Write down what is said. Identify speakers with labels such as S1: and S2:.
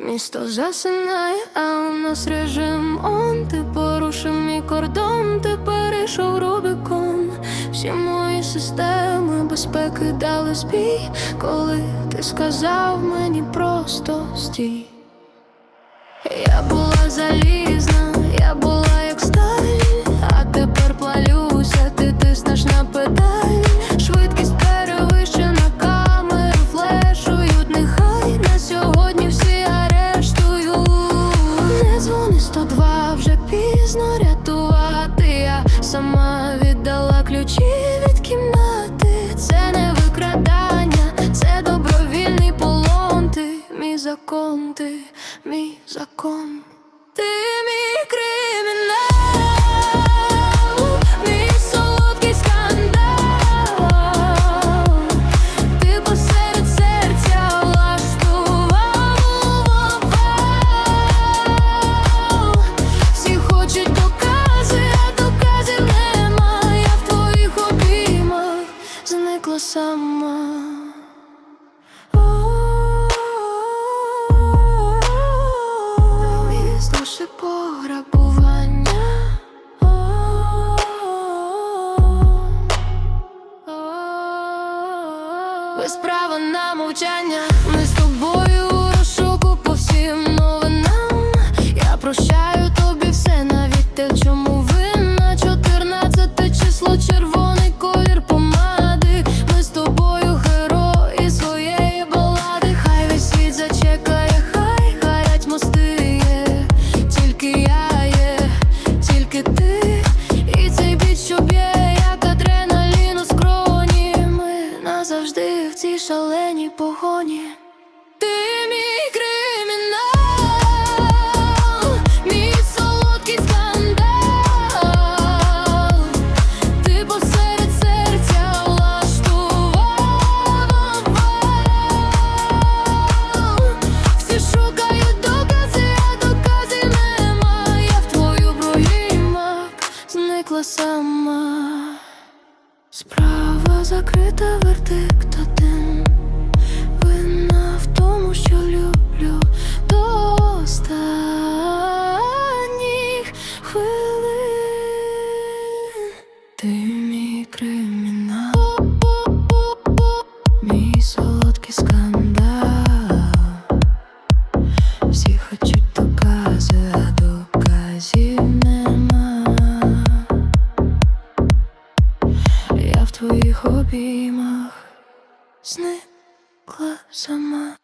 S1: Місто засинає, а у нас режим он. Ти порушив мій кордон, ти перейшов Рубікон. Всі мої системи безпеки дали збій, коли ти сказав мені просто стій. Я була залізна, пізно рятувати. Я сама віддала ключі від кімнати. Це не викрадання, це добровільний полон. Ти мій закон, ти мій закон. Ти мій кримінал. сама. Слушай пограбування. Без права на мовчання. зникла сама, справа закрита, вердикт один. Вина в тому, що люблю до останніх хвилин. Ти мій кримінал, мій солодкий скандал. обіймах зникла сама.